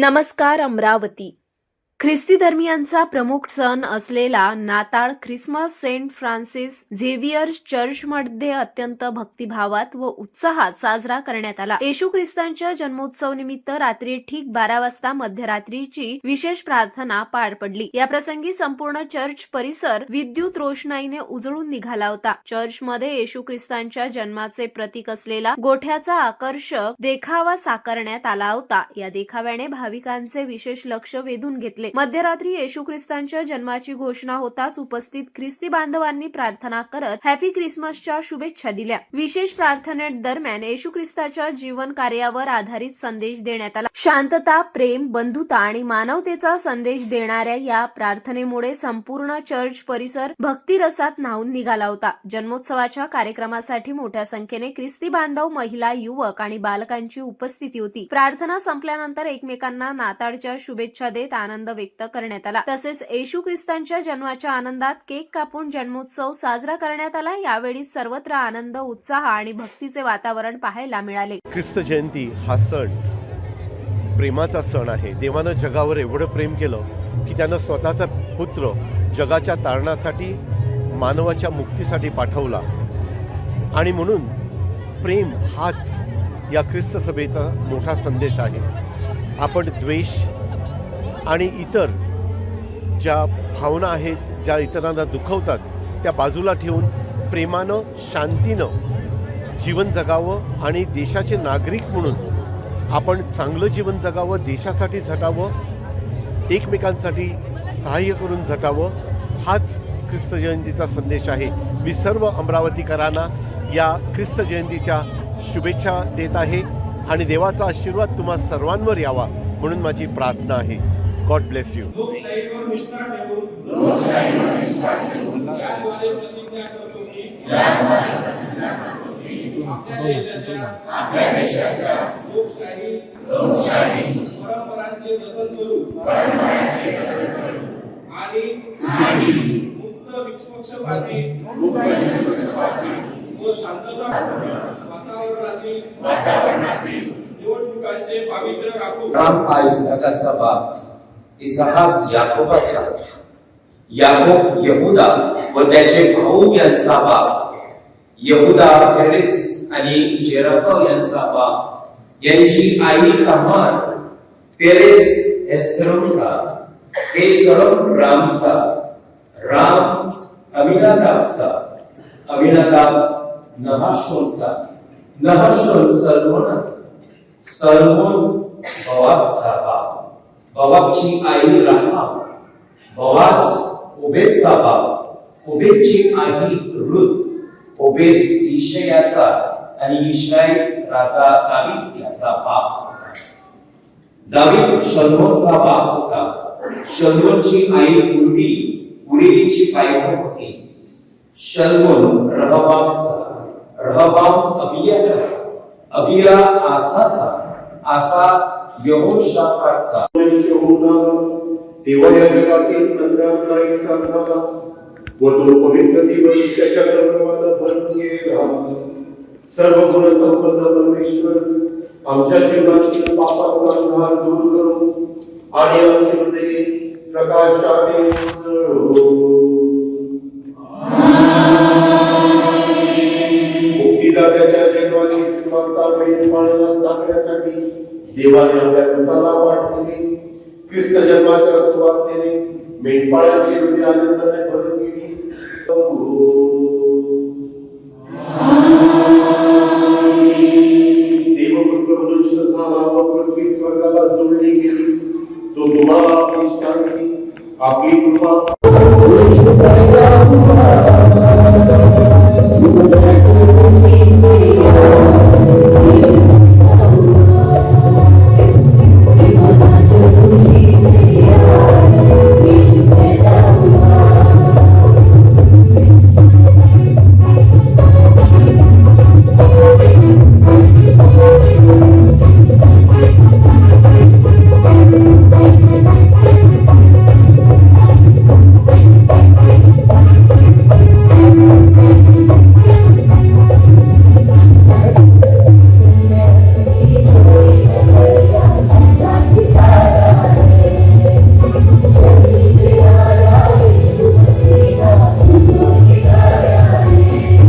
नमस्कार अमरावती. ख्रिस्ती धर्मियांचा प्रमुख सण असलेला नाताळ ख्रिसमस सेंट फ्रान्सिस झेवियर चर्चमध्ये अत्यंत भक्तिभावात व उत्साहात साजरा करण्यात आला. येशू ख्रिस्तांच्या जन्मोत्सव निमित्त रात्री ठीक बारा वाजता मध्यरात्रीची विशेष प्रार्थना पार पडली. या प्रसंगी संपूर्ण चर्च परिसर विद्युत रोषणाईने उजळून निघाला होता. चर्चमध्ये येशू ख्रिस्तांच्या जन्माचे प्रतीक असलेला गोठ्याचा आकर्षक देखावा साकारण्यात आला होता. या देखाव्याने भाविकांचे विशेष लक्ष वेधून घेतले. मध्यरात्री येशू ख्रिस्तांच्या जन्माची घोषणा होताच उपस्थित ख्रिस्ती बांधवांनी प्रार्थना करत हॅपी ख्रिसमसच्या शुभेच्छा दिल्या. विशेष प्रार्थने दरम्यान येशू ख्रिस्ताच्या जीवन कार्यावर आधारित संदेश देण्यात आला. शांतता प्रेम बंधुता आणि मानवतेचा संदेश देणाऱ्या या प्रार्थनेमुळे संपूर्ण चर्च परिसर भक्तिरसात न्हावून निघाला होता. जन्मोत्सवाच्या कार्यक्रमासाठी मोठ्या संख्येने ख्रिस्ती बांधव महिला युवक आणि बालकांची उपस्थिती होती. प्रार्थना संपल्यानंतर एकमेकांना नाताळच्या शुभेच्छा देत आनंद व्यक्त करण्यात आला. तसेच येशू ख्रिस्तांच्या जन्माच्या आनंदात केक कापून जन्मोत्सव साजरा करण्यात आला. यावेळी सर्वत्र आनंद उत्साह आणि भक्तीचे वातावरण पाहायला मिळाले. ख्रिस्त जयंती हा सण प्रेमाचा सण आहे. देवानं जगावर एवढं प्रेम केलं की त्यानं स्वतःचा पुत्र जगाच्या तारणासाठी मानवाच्या मुक्तीसाठी पाठवला. आणि म्हणून प्रेम हाच या ख्रिस्त सभेचा मोठा संदेश आहे. आपण द्वेष आणि इतर ज्या भावना आहेत ज्या इतरांना दुखवतात त्या बाजूला ठेवून प्रेमानं शांतीनं जीवन जगावं आणि देशाचे नागरिक म्हणून आपण चांगलं जीवन जगावं देशासाठी झटावं एकमेकांसाठी सहाय्य करून झटावं हाच ख्रिस्त जयंतीचा संदेश आहे. मी सर्व अमरावतीकरांना या ख्रिस्त जयंतीच्या शुभेच्छा देत आहे आणि देवाचा आशीर्वाद तुम्हा सर्वांवर यावा म्हणून माझी प्रार्थना आहे. गॉड ब्लेस यू आपल्या देशाच्या लोकशाही परंपरांचे जतन करू आणि मुक्त निष्पक्षपाती व शांतता वातावरणातील निवडणुकांचे पावित्र्य राखू राम हा इस्हाकाचा बाप. इसाहाक याकोबाचा याकोब यहुदा व त्याचे भाऊ यांचा बाप. यहुदा फेरिस आणि जेरह यांचा बाप. यांची आई तमार पेरेस हे सरम रामचा. राम अमिनादाबचा अमिनादाब नहाशोनचा. नहाशोन सलमोनाचा. सलमोन बवाबचा बाप. बाबाची आई राहा. बवाज ओबेदचा बाप ओबेदची आई रुत ओबेद ईशयाचा आणि इश्रायल राजा दावीद याचा बाप. होता दावीद शल्मोनचा बाप होता. शल्मोनची आई उर्वी उरीची बायको होती. शल्मोन रहबामचा रहबाम अबियाचा. अबिया आसाचा. आसा यहोशाफाटचा मनुष्य होऊन तेव्हा या जगातील अंधार नाहीसा झाला व तो पवित्र दिवस त्याच्या प्रभावानं भरून गेला सर्व गुण संपन्न परमेश्वर आमच्या जीवनातील पापाचा अंधार दूर करू आणि आमचे हृदय प्रकाशाने उजळो. मुक्तिदात्याच्या जन्माची सुवार्ता मेंढपाळांना सांगण्यासाठी देवाने आपल्या पाठवली ख्रिस्त जन्माच्या सुवार्तेने मेंढपाळांची हृदय आनंदाने भरून गेली. देवपुत्र मनुष्य झाला व पृथ्वी स्वर्गाला जोडली गेली. तो तुम्हाला आपली शांती, आपली कृपा